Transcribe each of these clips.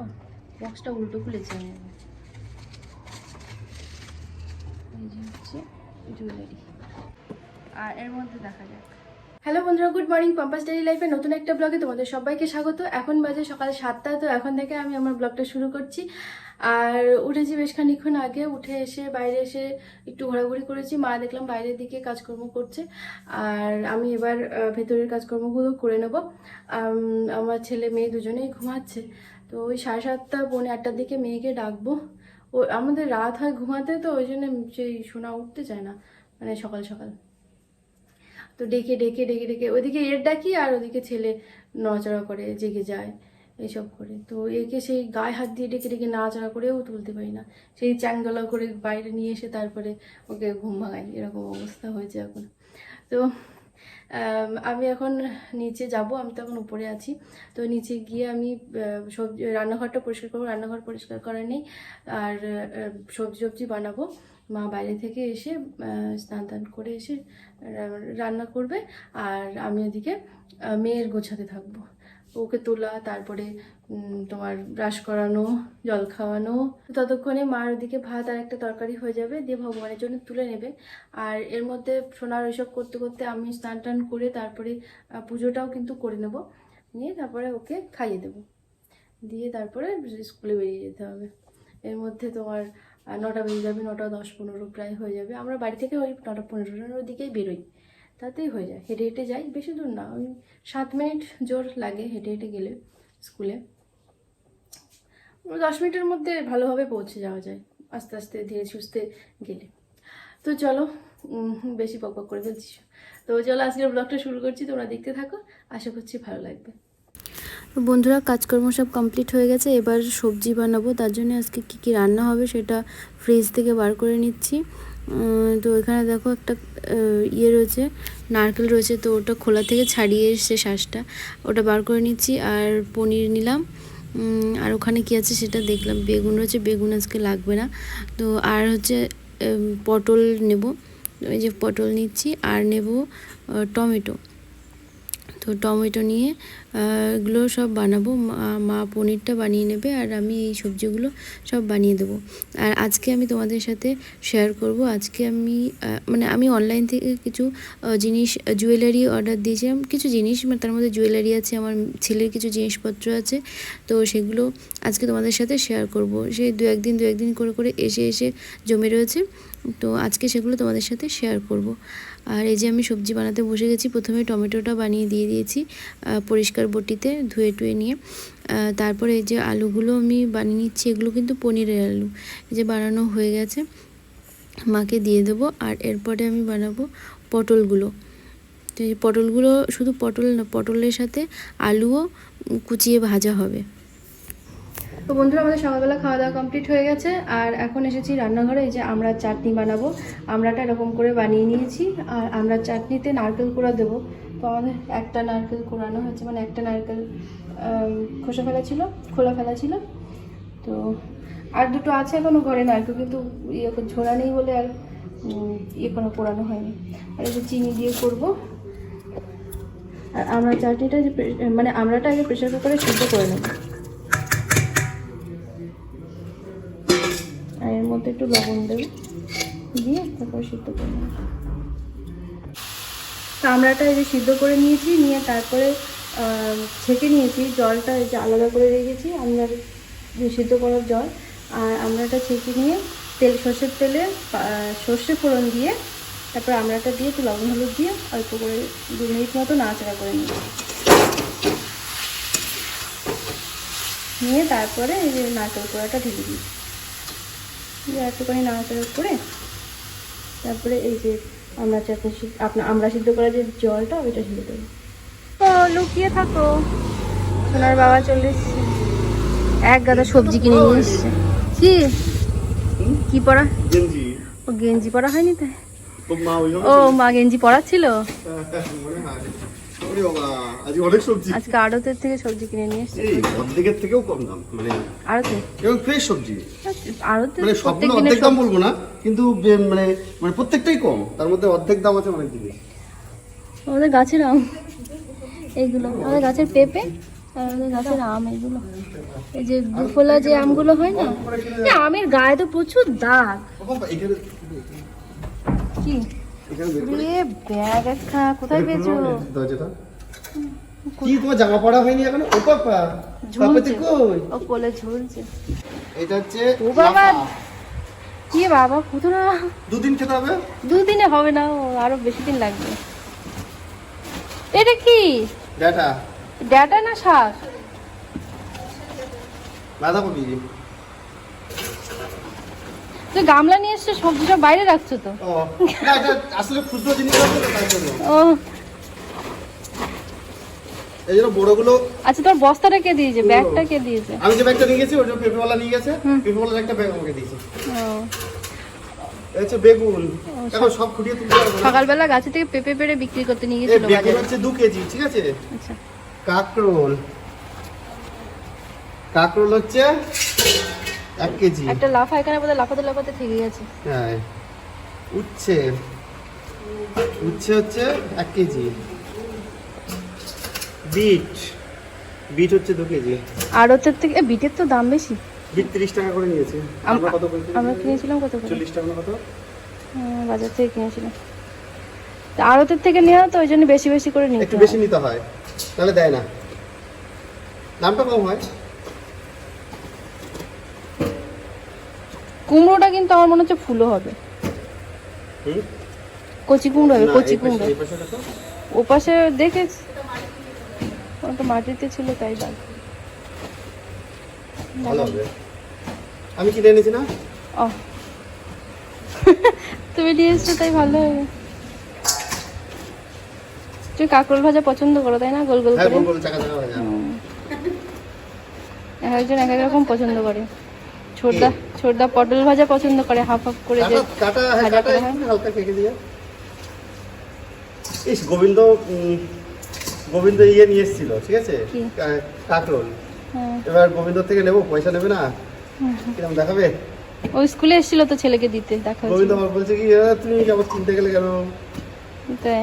ও বক্সটা উল্টো খুলেছি। আমি এই যে হচ্ছে জুয়েলারি আর এর মধ্যে দেখা যাক। হ্যালো বন্ধুরা গুড মর্নিং পাম্পাস ডেলি লাইফে নতুন একটা ব্লগে তোমাদের সবাইকে স্বাগত। এখন বাজে সকাল সাতটা, তো এখন থেকে আমি আমার ব্লগটা শুরু করছি। আর উঠেছি বেশ খানিক্ষণ আগে উঠে এসে বাইরে এসে একটু ঘোরাঘুরি করেছি। মা দেখলাম বাইরের দিকে কাজকর্ম করছে। আর আমি এবার ভেতরের কাজকর্মগুলো করে নেব। আম, আমার ছেলে মেয়ে দুজনেই ঘুমাচ্ছে। তো ওই সাড়ে সাতটা পৌনে আটটার দিকে মেয়েকে ডাকবো। ও আমাদের রাত হয় ঘুমাতে তো ওই জন্য সেই শোনা উঠতে চায় না মানে সকাল সকাল। তো ডেকে ডেকে ডেকে ডেকে ওইদিকে এর ডাকি আর ওদিকে ছেলে নড়াচড়া করে জেগে যায়। এইসব করে। তো একে সেই গায়ে হাত দিয়ে ডেকে ডেকে নাড়াচড়া করেও তুলতে পারি না। সেই চ্যাংদোলা করে বাইরে নিয়ে এসে তারপরে ওকে ঘুম ভাঙাই। এরকম অবস্থা হয়েছে এখন। তো, আমি এখন নিচে যাব। আমি তো এখন উপরে আছি। তো নিচে গিয়ে আমি সবজি, রান্নাঘরটা পরিষ্কার করব। রান্নাঘর পরিষ্কার করা নেই। আর সবজি সবজি বানাবো। মা বাইরে থেকে এসে স্নান টান করে এসে রান্না করবে। আর আমি ওদিকে মেয়ের গোছাতে থাকব। ওকে তোলা, তারপরে তোমার ব্রাশ করানো, জল খাওয়ানো। ততক্ষণে মার ওদিকে ভাত আর একটা তরকারি হয়ে যাবে, দিয়ে ভগবানের জন্য তুলে নেবে। আর এর মধ্যে সোনার ওইসব করতে করতে আমি স্নান টান করে তারপরে পুজোটাও কিন্তু করে নেব। নিয়ে তারপরে ওকে খাইয়ে দেবো। দিয়ে তারপরে স্কুলে বেরিয়ে যেতে হবে। এর মধ্যে তোমার নটা বেজে যাবে, নটা দশ পনেরো প্রায় হয়ে যাবে। আমরা বাড়ি থেকে ওই নটা পনেরোটার দিকেই বেরোই। তাতেই হয়ে যায়, হেঁটে হেঁটে যাই। বেশি দূর না, ওই সাত মিনিট জোর লাগে হেঁটে হেঁটে গেলে স্কুলে। দশ মিনিটের মধ্যে ভালোভাবে পৌঁছে যাওয়া যায়, আস্তে আস্তে, ধীরে সুস্থে গেলে। তো চলো বেশি পক করে ফেলছি তো চলো, আজকের ব্লগটা শুরু করছি, তোমরা দেখতে থাকো, আশা করছি ভালো লাগবে। বন্ধুরা, কাজকর্ম সব কমপ্লিট হয়ে গেছে, এবার সবজি বানাবো, তার জন্য আজকে কি কি রান্না হবে সেটা ফ্রিজ থেকে বার করে নিচ্ছি। তো এখানে দেখো একটা ইয়ে রয়েছে, নারকেল রয়েছে, তো ওটা খোলা থেকে ছাড়িয়ে এসছে শ্বাসটা ওটা বার করে নিচ্ছি, আর পনির নিলাম। আর ওখানে কি আছে সেটা দেখলাম। বেগুন রয়েছে, বেগুন আজকে লাগবে না। তো আর হচ্ছে পটল নেব। এই যে পটল নিচ্ছি, আর নেব টমেটো। তো টমেটো নিয়ে এগুলো সব বানাবো। মা- পনিরটা বানিয়ে নেবে আর আমি এই সবজিগুলো সব বানিয়ে দেবো। আর আজকে আমি তোমাদের সাথে শেয়ার করব। আজকে আমি মানে আমি অনলাইন থেকে কিছু জিনিস জুয়েলারি অর্ডার দিয়েছিলাম। কিছু জিনিস মানে তার মধ্যে জুয়েলারি আছে, আমার ছেলের কিছু জিনিসপত্র আছে। তো সেগুলো আজকে তোমাদের সাথে শেয়ার করব। সেই দু একদিন দু একদিন করে করে এসে এসে জমে রয়েছে। তো আজকে সেগুলো তোমাদের সাথে শেয়ার করব। আর এই যে আমি সবজি বানাতে বসে গেছি, প্রথমে টমেটোটা বানিয়ে দিয়ে দিয়েছি পরিষ্কার বটিতে ধুয়ে টুয়ে নিয়ে। তারপরে এই যে আলুগুলো আমি বানিয়ে নিচ্ছি, এগুলো কিন্তু পনিরের আলু। এই যে বানানো হয়ে গেছে, মাকে দিয়ে দেবো আর এরপরে আমি বানাবো পটলগুলো। তো এই পটলগুলো শুধু পটল না, পটলের সাথে আলুও কুচিয়ে ভাজা হবে। তো বন্ধুরা, আমাদের সকালবেলা খাওয়া দাওয়া কমপ্লিট হয়ে গেছে। আর এখন এসেছি রান্নাঘরে, এই যে আমরা চাটনি বানাবো। আমরাটা এরকম করে বানিয়ে নিয়েছি, আর আমরা চাটনিতে নারকেল কোড়া দেবো। তো আমাদের একটা নারকেল কোড়ানো হয়েছে মানে একটা নারকেল খোসা ফেলা ছিল, খোলা ফেলা ছিল। তো আর দুটো আছে এখনও ঘরে নারকেল, কিন্তু ইয়ে ঝোড়া নেই বলে আর ইয়ে কোনো কোড়ানো হয়নি। আর এই চিনি দিয়ে করব। আর আমরা চাটনিটা যে মানে আমরাটা আগে প্রেশার কুকারে সিদ্ধ করে নেব। মধ্যে একটু লবণ দেবে। দিয়ে তারপর সিদ্ধ করে নেব। আমরাটা এই যে সিদ্ধ করে নিয়েছি, নিয়ে তারপরে ছেঁকে নিয়েছি। জলটা এই যে আলাদা করে রেখেছি আমরার সিদ্ধ করার জল। আর আমরাটা ছেঁকে নিয়ে তেল, সর্ষের তেলে সর্ষে ফোড়ন দিয়ে তারপর আমরাটা দিয়ে একটু লবণ হলুদ দিয়ে অল্প করে দু মিনিট মতো নাড়াচাড়া করে নিই নিয়ে তারপরে এই যে নারকেল কোড়াটা ঢেলে দিই একটুখানি নাড়াচাড়া করে তারপরে এই যে আমরা চাটনি আপনার আমরা সিদ্ধ করা যে জলটা ওইটা ঢেলে দেবো ও লুকিয়ে থাকো। সোনার বাবা চলে এসছে। এক গাদা সবজি কিনে নিয়ে এসছে। কি? কি পরা ও গেঞ্জি পরা হয়নি তাই? তো মা ও মা গেঞ্জি মনে হয়। ওরে বাবা আজ অনেক সবজি। আজকে আড়তের থেকে সবজি কিনে নিয়ে এসছে। এই অর্ধেকের থেকেও কম দাম মানে আড়তে? এবং ফ্রেশ সবজি। আড়তে মানে সবগুলো অর্ধেক দাম বলব না কিন্তু মানে মানে প্রত্যেকটাই কম তার মধ্যে অর্ধেক দাম আছে অনেক জিনিস আমাদের গাছের আম এইগুলো। আমাদের গাছের পেঁপে আমাদের গাছের আম এগুলো এই যে দুফলা যে আমগুলো হয় না আমের গায়ে তো প্রচুর দাগ। কি? রে ব্যাগ কোথায় পেয়েছ? দরজাটা। কি তোমার জামা পড়া হয়নি এখন? ও পাপা পাপাতে কই? ও কোলে ঝুলছে। এটা হচ্ছে ও বাবা। কি বাবা দুদিন খেতে হবে? দুদিনে হবে না আরও বেশি দিন লাগবে। এটা কি? ডাটা। ডাটা না শাক? বাঁধাকপি তুই গামলা নিয়ে এসছো সবজি সব বাইরে রাখছো তো? ও না এটা আসলে খুচরো জিনিস আছে তো তাই জন্য। ও এই জন্য বড়গুলো আচ্ছা তোর বস্তাটা কে দিয়েছে? ব্যাগটা কে দিয়েছে? আমি যে ব্যাগটা নিয়ে গেছি ওটা পেঁপেওয়ালা নিয়ে গেছে। পেঁপেওয়ালার একটা ব্যাগ আমাকে দিয়েছে। হচ্ছে বেগুন। এখন সব খুঁটিয়ে তুলতে পারব সকালবেলা গাছে থেকে পেঁপে পেড়ে বিক্রি করতে নিয়ে গেছিল বেগুন হচ্ছে দু কেজি ঠিক আছে? আচ্ছা। কাকরোল। কাকরোল হচ্ছে এক কেজি। একটা লাফা এখানে বোধহয় লাফাতে লাফাতে থেকে গেছে। হ্যাঁ। উচ্ছে। উচ্ছে হচ্ছে এক কেজি। বিট বিট হচ্ছে দু কেজি। আর ওর থেকে বিটের তো দাম বেশি। বিট তিরিশ টাকা করে নিয়েছে। আমরা কত আমরা কিনেছিলাম কত চল্লিশ টাকা কত? হ্যাঁ, বাজার থেকে কিনেছিলাম। আড়তের থেকে নেওয়া তো ওই জন্য বেশি বেশি করে নিতে একটু বেশি নিতে হয় তাহলে দেয় না। দামটা কম হয়। কুমড়োটা কিন্তু আমার মনে হচ্ছে ফুলও হবে। কচি কুমড়ো হবে কচি কুমড়ো। এই পাশে দেখো। দেখে মাটিতে ছিল তাই দাগ আমি কিনে এনেছি না? ও। তুমি নিয়ে এসছো তাই ভালো হবে। তুমি কাঁকরোল ভাজা পছন্দ করো তাই না? গোল গোল হ্যাঁ করে। এক একজন এক এক রকম পছন্দ করে। ছোটদা ছোটদা পটল ভাজা পছন্দ করে হাফ হাফ করে যে কাটা কাটা হ্যাঁ। হালকা কেটে দিয়ে। ইস গোবিন্দ গোবিন্দ ইয়ে নিয়ে এসেছিল ঠিক আছে? কি? কাকরোল। হ্যাঁ। এবার গোবিন্দ থেকে নেব পয়সা নেবে না? কীরকম দেখাবে? ও স্কুলে এসেছিল তো ছেলেকে দিতে দেখা গোবিন্দ হয়েছিল আমার বলছে কি "এ, তুমি আবার কিনতে গেলে কেন? তাই।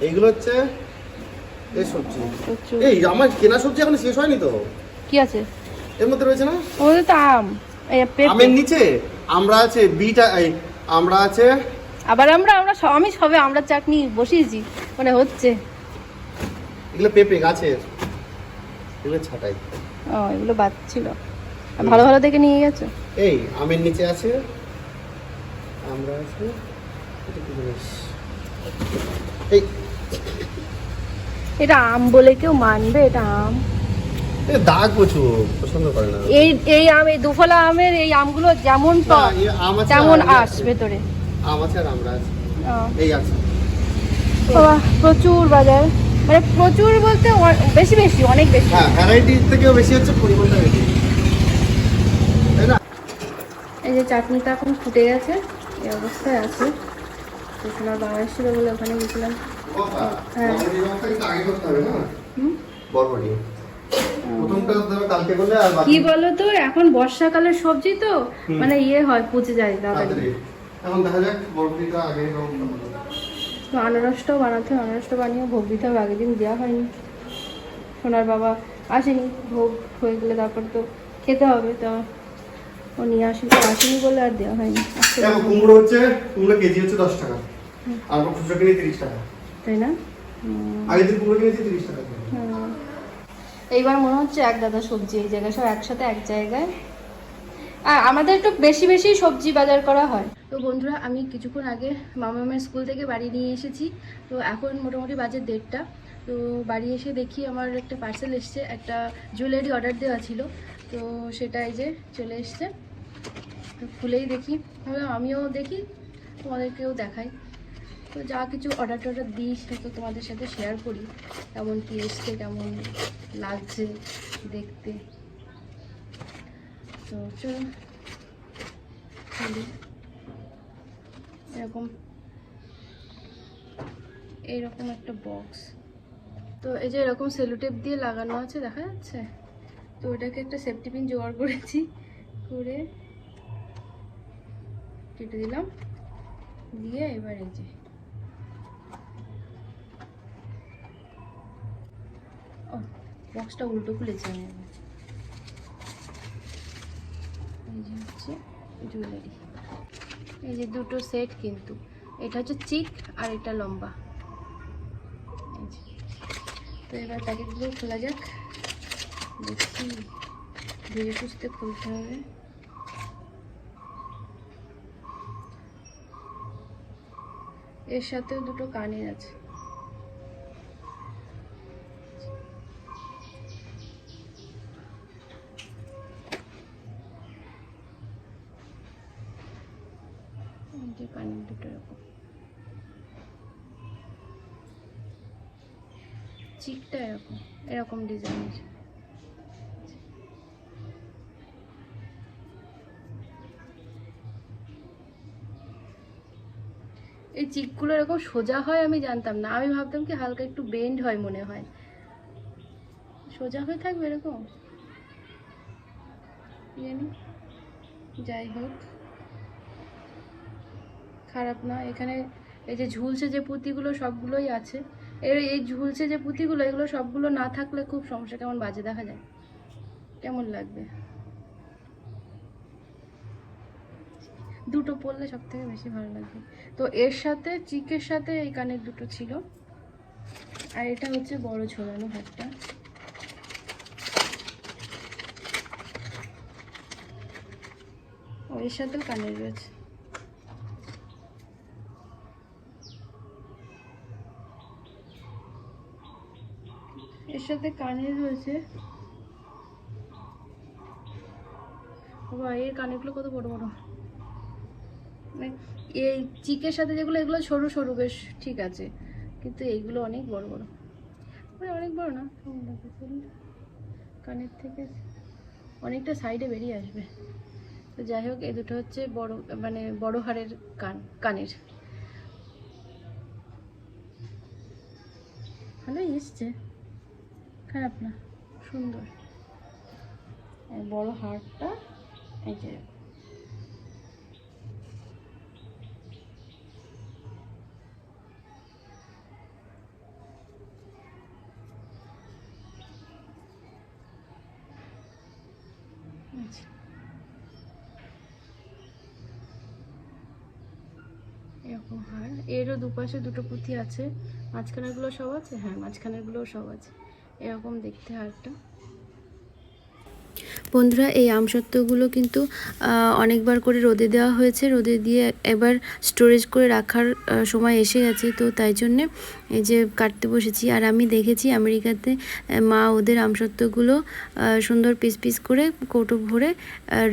এইগুলো হচ্ছে এই সবজি। প্রচুর এই আমার কেনা সবজি এখন শেষ হয়নি তো? কি আছে? এর মধ্যে রয়েছে না? ওদের তো আম এই পেঁপে। আমের নিচে? আমরা আছে বিট এই আমরা আছে আবার আমরা আমরা আমি সবে আমরা চাটনি বসিয়েছি মানে হচ্ছে। এগুলো পেঁপে গাছের। এগুলো ছাটাই। ও এগুলো বাদ ছিল। ভালো ভালো দেখে নিয়ে গেছো? এই আমের নিচে আছে। আমরা আছে এটা এই। এটা আম বলে কেউ মানবে এটা আম। দাগ প্রচুর পছন্দ করে না। এই এই আম এই দুফলা আমের এই আমগুলো যেমন না, টক এ আম আছে তেমন ইয়ে আস ভেতরে। আম আছে আর আমরা আছে। এই আছে। প্রচুর বাজার। মানে প্রচুর বলতে বেশি বেশি অনেক বেশি। হ্যাঁ থেকেও বেশি হচ্ছে পরিমাণটা বেশি। এই যে চাটনিটা এখন ফুটে গেছে এই অবস্থায় আছে। সোনার বাবা এসেছিল বলে ওখানে গেছিলাম। হ্যাঁ। বাকি কি বলো তো এখন বর্ষাকালের সবজি তো মানে ইয়ে হয় পচে যায় তাড়াতাড়ি। এখন দেখা যাক বরবটিটা আগে তো আনারসটাও বানাতে আনারসটা বানিয়ে ভোগ দিতে হবে আগের দিন দেওয়া হয়নি। সোনার বাবা আসেনি ভোগ হয়ে গেলে তারপর তো খেতে হবে তো ও নিয়ে আসেনি আসেনি বলে আর দেওয়া হয়নি। কুমড়ো হচ্ছে কুমড়ো কেজি হচ্ছে দশ টাকা। আর খুচরো কিনে তিরিশ টাকা। তাই না? আগের দিন কুমড়ো কিনেছি তিরিশ টাকা। এইবার মনে হচ্ছে এক দাদা সবজি এই জায়গায় সব একসাথে এক জায়গায় আমাদের একটু বেশি বেশি সবজি বাজার করা হয়। তো বন্ধুরা, আমি কিছুক্ষণ আগে মামামের স্কুল থেকে বাড়ি নিয়ে এসেছি। তো এখন মোটামুটি বাজে দেড়টা। তো বাড়ি এসে দেখি আমার একটা পার্সেল এসছে, একটা জুয়েলারি অর্ডার দেওয়া ছিল। তো সেটা এই যে চলে এসছে। তো খুলেই দেখি। আমিও দেখি, তোমাদেরকেও দেখাই। তো যা কিছু অর্ডার টর্ডার দিই, সেটা তোমাদের সাথে শেয়ার করি। কেমন কি এসছে, কেমন লাগছে দেখতে। তো চলো। এরকম এইরকম একটা বক্স তো এই যে এরকম সেলোটেপ দিয়ে লাগানো আছে দেখা যাচ্ছে তো ওটাকে একটা সেফটি পিন জোগাড় করেছি করে কেটে দিলাম দিয়ে এবার এই যে ও বক্সটা উল্টো খুলেছি আমি এবার। এই যে হচ্ছে জুয়েলারি। এই যে দুটো সেট কিন্তু। এটা হচ্ছে চিক আর এটা লম্বা। তো এবার প্যাকেটগুলো খোলা যাক। দেখছি ধীরে সুস্থে খুলতে হবে। এর সাথেও দুটো কানের আছে। এই চিকগুলো এরকম সোজা হয় আমি জানতাম না। আমি ভাবতাম কি হালকা একটু বেন্ড হয় মনে হয়। সোজা হয়ে থাকবে এরকম? জানি যাই হোক। খারাপ না। এখানে এই যে ঝুলছে যে পুঁতিগুলো সবগুলোই আছে। এর এই ঝুলছে যে পুঁতিগুলো, এগুলো সবগুলো না থাকলে খুব সমস্যা। কেমন বাজে দেখা যায়। কেমন লাগবে? দুটো পরলে সব থেকে বেশি ভালো লাগবে তো এর সাথে, চিকের সাথে এই কানের দুটো ছিল। আর এটা হচ্ছে বড় ঝোলানো হাতটা। ও, এর সাথেও কানের রয়েছে। এর সাথে কানের রয়েছে। বাবা, এর কানেরগুলো কত বড় বড়? এই চিকের সাথে যেগুলো, এগুলো সরু সরু, বেশ ঠিক আছে। কিন্তু এইগুলো অনেক বড় বড়। মানে অনেক বড় না? কানের থেকে অনেকটা সাইডে বেরিয়ে আসবে। তো যাই হোক এই দুটো হচ্ছে বড় মানে বড় হাড়ের কান, কানের। ভালোই এসছে। খারাপ না, সুন্দর। বড় হাড়টা, এই যে আচ্ছা এরকম এরও দুপাশে দুটো পুঁথি আছে। মাঝখানেরগুলো সব আছে? হ্যাঁ মাঝখানেরগুলোও সব আছে। এরকম দেখতে হারটা বন্ধুরা, এই আমসত্ত্বগুলো কিন্তু অনেকবার করে রোদে দেওয়া হয়েছে। রোদে দিয়ে এবার স্টোরেজ করে রাখার সময় এসে গেছে। তো তাই জন্যে এই যে কাটতে বসেছি। আর আমি দেখেছি আমেরিকাতে মা ওদের আমসত্ত্বগুলো সুন্দর পিস পিস করে কৌটো ভরে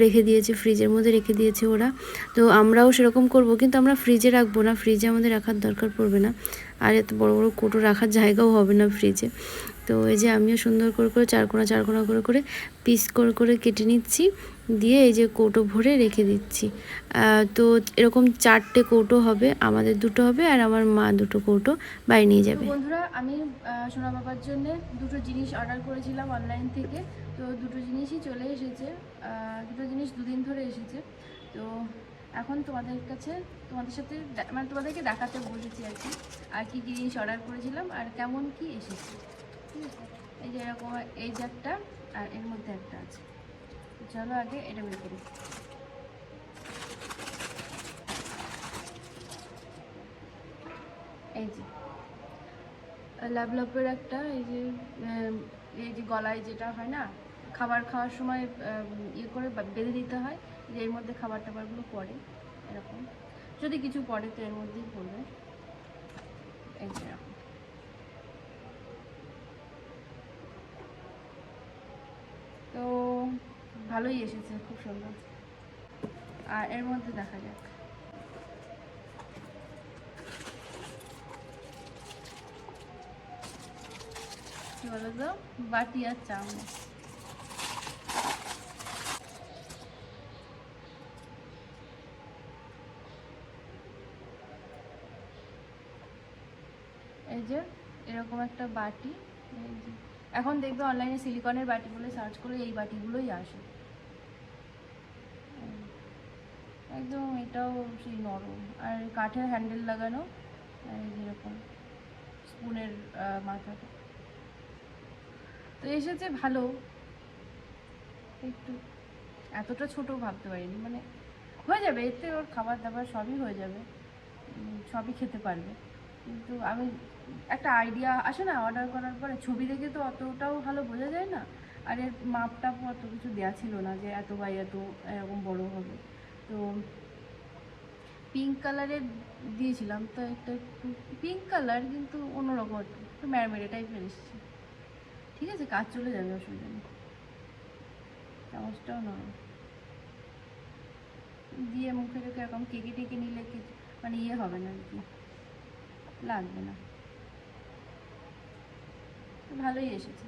রেখে দিয়েছে, ফ্রিজের মধ্যে রেখে দিয়েছে ওরা। তো আমরাও সেরকম করব, কিন্তু আমরা ফ্রিজে রাখব না। ফ্রিজে আমাদের রাখার দরকার পড়বে না। আর এত বড় বড় কৌটো রাখার জায়গাও হবে না ফ্রিজে। তো এই যে আমিও সুন্দর করে করে চারকোনা চারকোনা করে করে পিস করে করে কেটে নিচ্ছি, দিয়ে এই যে কৌটো ভরে রেখে দিচ্ছি। তো এরকম চারটে কৌটো হবে, আমাদের দুটো হবে আর আমার মা দুটো কৌটো বাড়ি নিয়ে যাবে। বন্ধুরা, আমি সোনা বাবার জন্য দুটো জিনিস অর্ডার করেছিলাম অনলাইন থেকে। তো দুটো জিনিসই চলে এসেছে দুটো জিনিস দুদিন ধরে এসেছে। তো এখন তোমাদের কাছে, তোমাদের সাথে মানে তোমাদেরকে দেখাতে বলেছি আর কি আর কি জিনিস অর্ডার করেছিলাম আর কেমন কি এসেছে। এই যে এরকম, এই যে একটা আর এর মধ্যে একটা আছে। চলো আগে এটা বের করি। এই যে ল্যাপলপের একটা, এই যে এই যে গলায় যেটা হয় না, খাবার খাওয়ার সময় ইয়ে করে বেঁধে দিতে হয়, যে এর মধ্যে খাবার টাবারগুলো পড়ে, এরকম। যদি কিছু পড়ে তো এর মধ্যেই পড়বে। এই যে এরকম তো ভালোই এসেছে, খুব সুন্দর। আর এর মধ্যে দেখা যাক। কি বলো তো বাটি আর চামচ এই যে, এরকম একটা বাটি। এখন দেখবে অনলাইনে সিলিকনের বাটিগুলো সার্চ করলে এই বাটিগুলোই আসে এই। একদম এটাও সেই নরম। আর কাঠের হ্যান্ডেল লাগানো যেরকম স্পুনের মাথাটা। তো এসেছে ভালো। একটু এতটা ছোট ভাবতে পারিনি মানে হয়ে যাবে, এতে ওর খাবার দাবার সবই হয়ে যাবে। সবই খেতে পারবে। কিন্তু আমি একটা আইডিয়া আসে না অর্ডার করার পরে ছবি দেখে তো অতটাও ভালো বোঝা যায় না। আর এর মাপটা অত কিছু দেওয়া ছিল না যে এত বাই এত, এরকম বড় হবে। তো পিঙ্ক কালারের দিয়েছিলাম, তো একটা পিঙ্ক কালার কিন্তু অন্যরকম একটু ম্যারমেরে টাইপের এসেছে। ঠিক আছে, কাজ চলে যাবে, অসুবিধা নেই। চামচটাও নয় দিয়ে মুখে রেখে এরকম কেকে টেকে নিলে কিছু মানে ইয়ে হবে না আর কি, লাগবে না। ভালোই এসেছে।